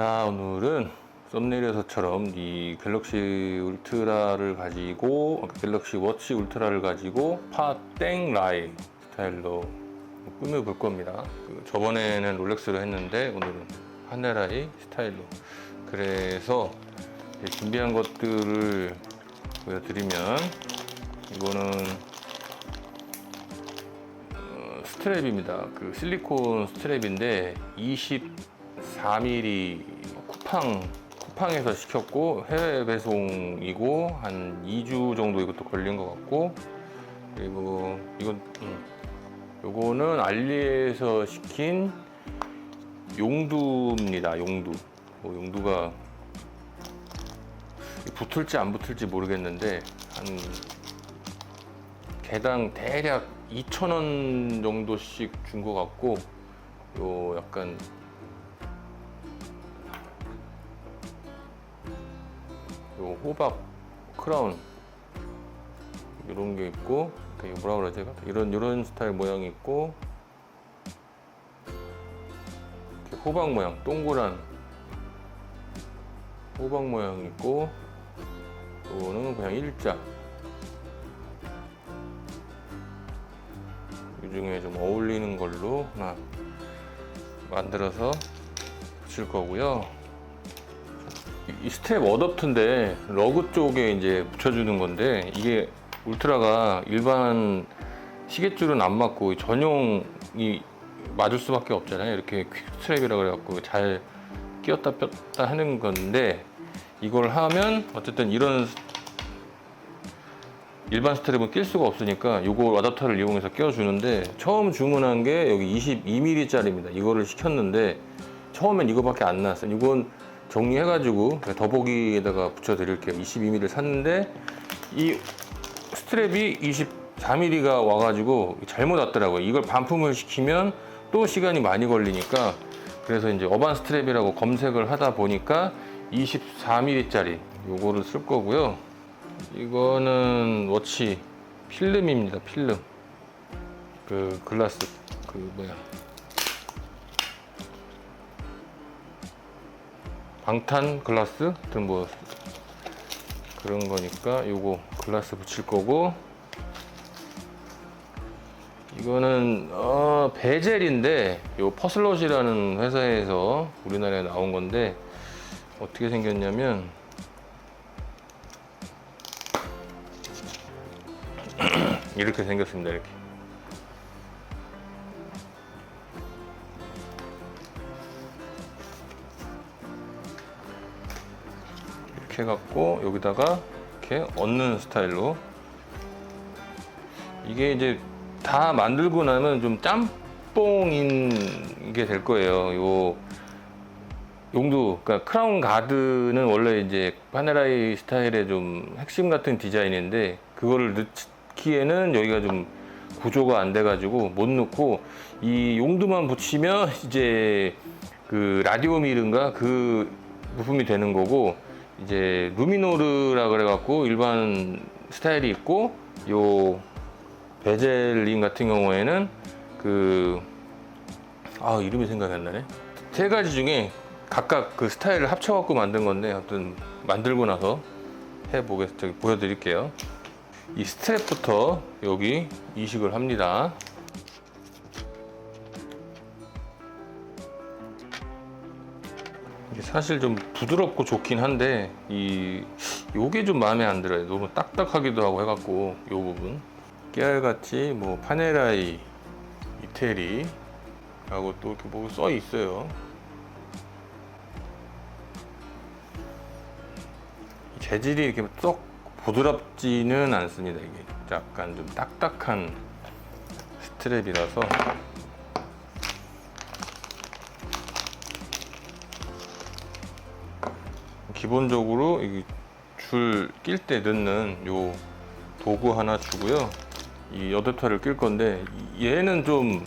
자 오늘은 썸네일에서처럼 이 갤럭시 울트라를 가지고 갤럭시 워치 울트라를 가지고 파땡 라이 스타일로 꾸며볼 겁니다 그 저번에는 롤렉스로 했는데 오늘은 하네라이 스타일로 그래서 준비한 것들을 보여드리면 이거는 어, 스트랩입니다. 그 실리콘 스트랩인데 24mm 쿠팡 쿠팡에서 시켰고 해외 배송이고 한 2주 정도 이것도 걸린 것 같고 그리고 이건 음, 요거는 알리에서 시킨 용두입니다. 용두. 뭐 용두가 붙을지 안 붙을지 모르겠는데 한 개당 대략 2,000원 정도씩 준 것 같고 요 약간 호박 크라운 이런 게 있고 되게 뭐라 그러지 이런 이런 스타일 모양이 있고 호박 모양 동그란 호박 모양 있고 요거는 그냥 일자 이 중에 좀 어울리는 걸로 하나 만들어서 붙일 거고요. 이- 이 스텝 어댑터인데 러그 쪽에 이제 붙여주는 건데 이게 울트라가 일반 시계줄은 안 맞고 전용이 맞을 수밖에 없잖아요. 이렇게 퀵 스트랩이라 그래갖고 잘 끼웠다 뺐다 하는 건데 이걸 하면 어쨌든 이런 일반 스트랩은 낄 수가 없으니까 이거 어댑터를 이용해서 끼워주는데 처음 주문한 게 여기 22mm짜리입니다. 이거를 시켰는데 처음엔 이거밖에 안 나왔어요. 이건 정리해가지고 더보기에다가 붙여드릴게요. 22mm 를 샀는데 이 스트랩이 24mm가 와가지고 잘못 왔더라고요. 이걸 반품을 시키면 또 시간이 많이 걸리니까 그래서 이제 어반 스트랩이라고 검색을 하다 보니까 24mm짜리 요거를 쓸 거고요. 이거는 워치 필름입니다. 필름. 그 글라스 그 뭐야 방탄 글라스 하여튼 뭐 그런 거니까 요거 글라스 붙일 거고. 이거는 어, 베젤인데 요 퍼슬롯이라는 회사에서 우리나라에 나온 건데 어떻게 생겼냐면 이렇게 생겼습니다 이렇게 해갖고 여기다가 이렇게 얹는 스타일로. 이게 이제 다 만들고 나면 좀 짬뽕인 게 될 거예요. 요 용도, 그러니까 크라운 가드는 원래 이제 파네라이 스타일의 좀 핵심 같은 디자인인데 그거를 넣기에는 여기가 좀 구조가 안 돼가지고 못 넣고 이 용두만 붙이면 이제 그 라디오 밀인가? 그 부품이 되는 거고 이제 루미노르라 그래갖고 일반 스타일이 있고 요 베젤린 같은 경우에는 그 아 이름이 생각이 안 나네. 세 가지 중에 각각 그 스타일을 합쳐갖고 만든 건데 아무튼 만들고 나서 해보겠 저기 보여드릴게요. 이 스트랩부터 여기 이식을 합니다 사실 좀 부드럽고 좋긴 한데 이 요게 좀 마음에 안 들어요. 너무 딱딱하기도 하고 해갖고 요 부분. 깨알같이 뭐 파네라이 이태리 하고 또 이렇게 뭐 써 있어요. 재질이 이렇게 썩 부드럽지는 않습니다. 이게 약간 좀 딱딱한 스트랩이라서 기본적으로 줄 낄 때 넣는 요 도구 하나 주고요. 이 어댑터를 낄 건데 얘는 좀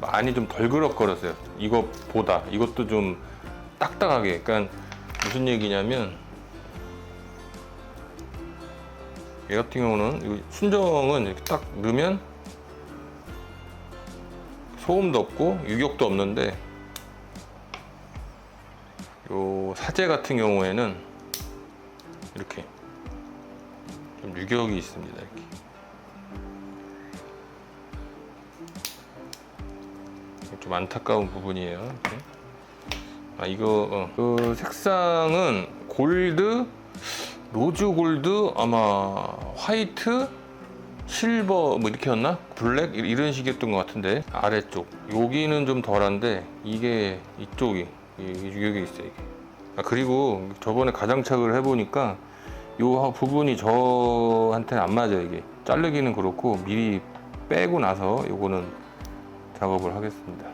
많이 좀 덜 그럭거렸어요. 이것보다 이것도 좀 딱딱하게. 그러니까 무슨 얘기냐면 얘 같은 경우는 이 순정은 이렇게 딱 넣으면 소음도 없고 유격도 없는데 요 사제 같은 경우에는 이렇게 좀 유격이 있습니다. 이렇게. 좀 안타까운 부분이에요. 이렇게. 아 이거 어. 그 색상은 골드, 로즈 골드, 아마 화이트, 실버 뭐 이렇게였나? 블랙 이- 이런 식이었던 것 같은데 아래쪽 여기는 좀 덜한데 이게 이쪽이 이 유격이 있어요. 이게. 아 그리고 저번에 가장착을 해보니까 요 부분이 저한테는 안 맞아요. 이게 자르기는 그렇고 미리 빼고 나서 요거는 작업을 하겠습니다.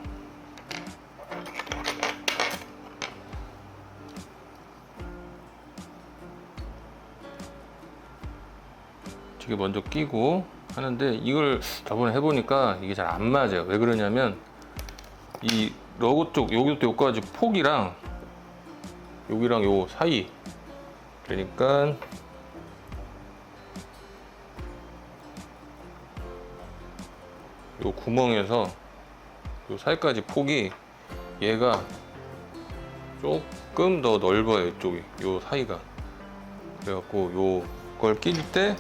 저게 먼저 끼고 하는데 이걸 저번에 해보니까 이게 잘 안 맞아요. 왜 그러냐면 이 러그 쪽 여기부터 여기까지 폭이랑 여기랑 요 사이. 그러니까 요 구멍에서 요 사이까지 폭이 얘가 조금 더 넓어요 이쪽이. 요 사이가. 그래갖고 요걸 끼때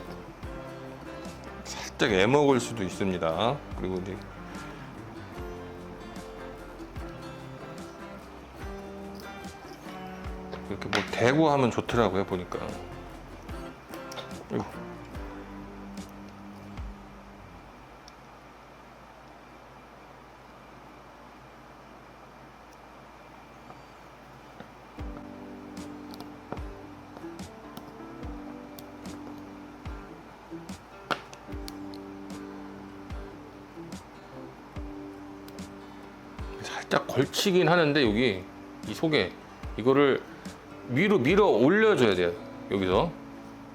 살짝 애먹을 수도 있습니다. 그리고 이제 이렇게 뭐 대고 하면 좋더라고요 보니까. 살짝 걸치긴 하는데 여기 이 속에 이거를 위로 밀어 올려줘야 돼요. 여기서.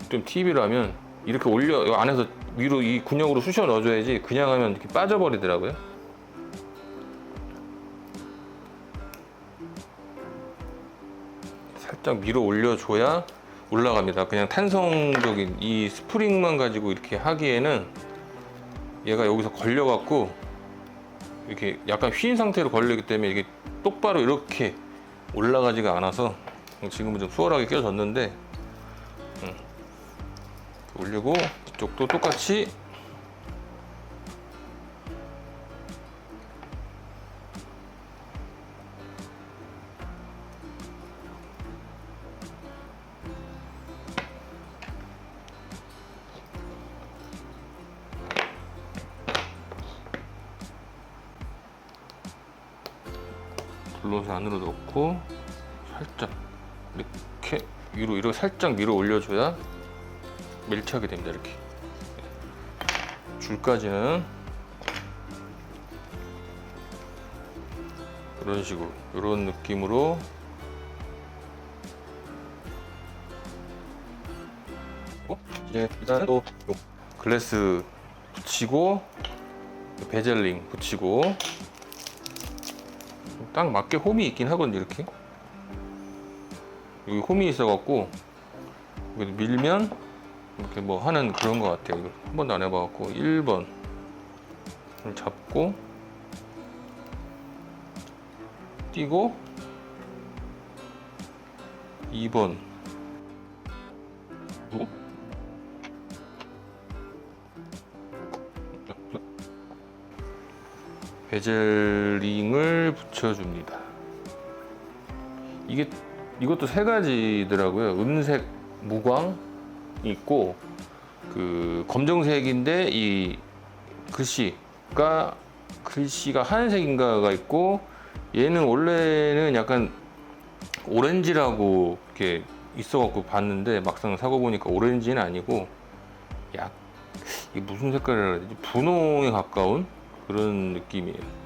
좀 하면 이렇게 올려 이 안에서 위로 이 근육으로 쑤셔 넣어줘야지 그냥 하면 이렇게 빠져버리더라고요. 살짝 밀어 올려줘야 올라갑니다. 그냥 탄성적인 이 스프링만 가지고 이렇게 하기에는 얘가 여기서 걸려갖고 이렇게 약간 휘인 상태로 걸리기 때문에 이게 똑바로 이렇게 올라가지가 않아서 지금은 좀 수월하게 껴졌는데 음. 올리고 이쪽도 똑같이 블롯을 안으로 넣고 위로 이렇게 살짝 밀어 올려줘야 밀착이 됩니다 이렇게. 줄까지는. 이런 식으로 이런 느낌으로. 어? 이제 일단은 또요 글래스 붙이고 베젤링 붙이고. 딱 맞게 홈이 있긴 하거든요 이렇게 여기 홈이 있어갖고 여기 밀면 이렇게 뭐 하는 그런 것 같아요. 이거 한 번도 안 해봐갖고 1번. 을 잡고 띄고 2번. 또 베젤링을 붙여줍니다. 이게 이것도 세 가지더라고요. 은색 무광 있고 그 검정색인데 이 글씨가 글씨가 하얀색인가가 있고 얘는 원래는 약간 오렌지라고 이렇게 있어갖고 봤는데 막상 사고 보니까 오렌지는 아니고 약 무슨 색깔이라 해야 되지? 분홍에 가까운 그런 느낌이에요.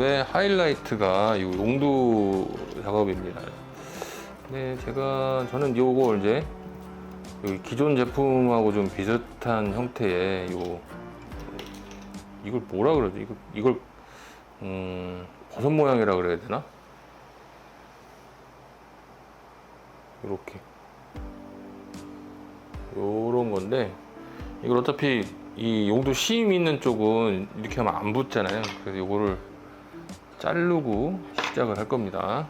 작업의 하이라이트가 이 용도 작업입니다. 네, 제가 저는 요거 이제 여기 기존 제품하고 좀 비슷한 형태의 요 이걸 뭐라 그러지? 이걸 이걸 음, 버섯 모양이라 그래야 되나? 이렇게 요런 건데 이걸 어차피 이 용도 심 있는 쪽은 이렇게 하면 안 붙잖아요. 그래서 요거를 자르고 시작을 할 겁니다.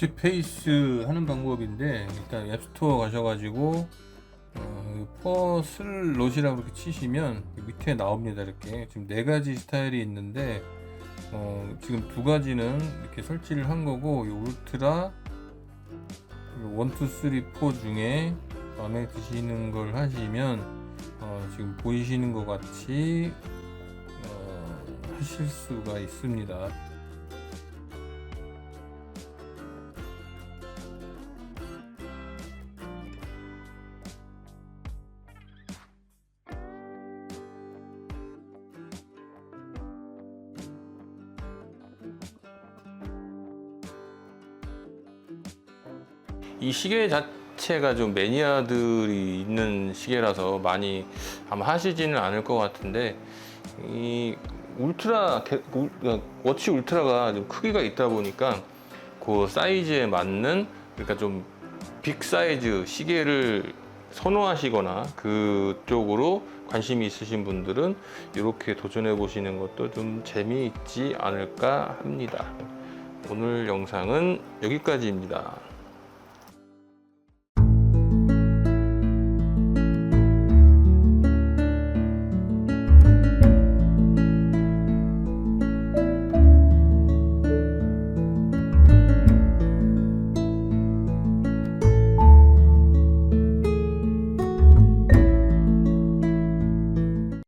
어치 페이스 하는 방법인데 일단 앱스토어 가셔가지고 어, 퍼슬 롯이라고 이렇게 치시면 밑에 나옵니다 이렇게 지금 네 가지 스타일이 있는데 어, 지금 두 가지는 이렇게 설치를 한 거고 이 울트라 원투 쓰리 포 중에 마음에 드시는 걸 하시면 어, 지금 보이시는 것 같이 어, 하실 수가 있습니다. 이 시계 자체가 좀 매니아들이 있는 시계라서 많이 아마 하시지는 않을 것 같은데 이 울트라 그러니까 워치 울트라가 좀 크기가 있다 보니까 그 사이즈에 맞는 그러니까 좀 빅 사이즈 시계를 선호하시거나 그쪽으로 관심이 있으신 분들은 이렇게 도전해 보시는 것도 좀 재미있지 않을까 합니다. 오늘 영상은 여기까지입니다.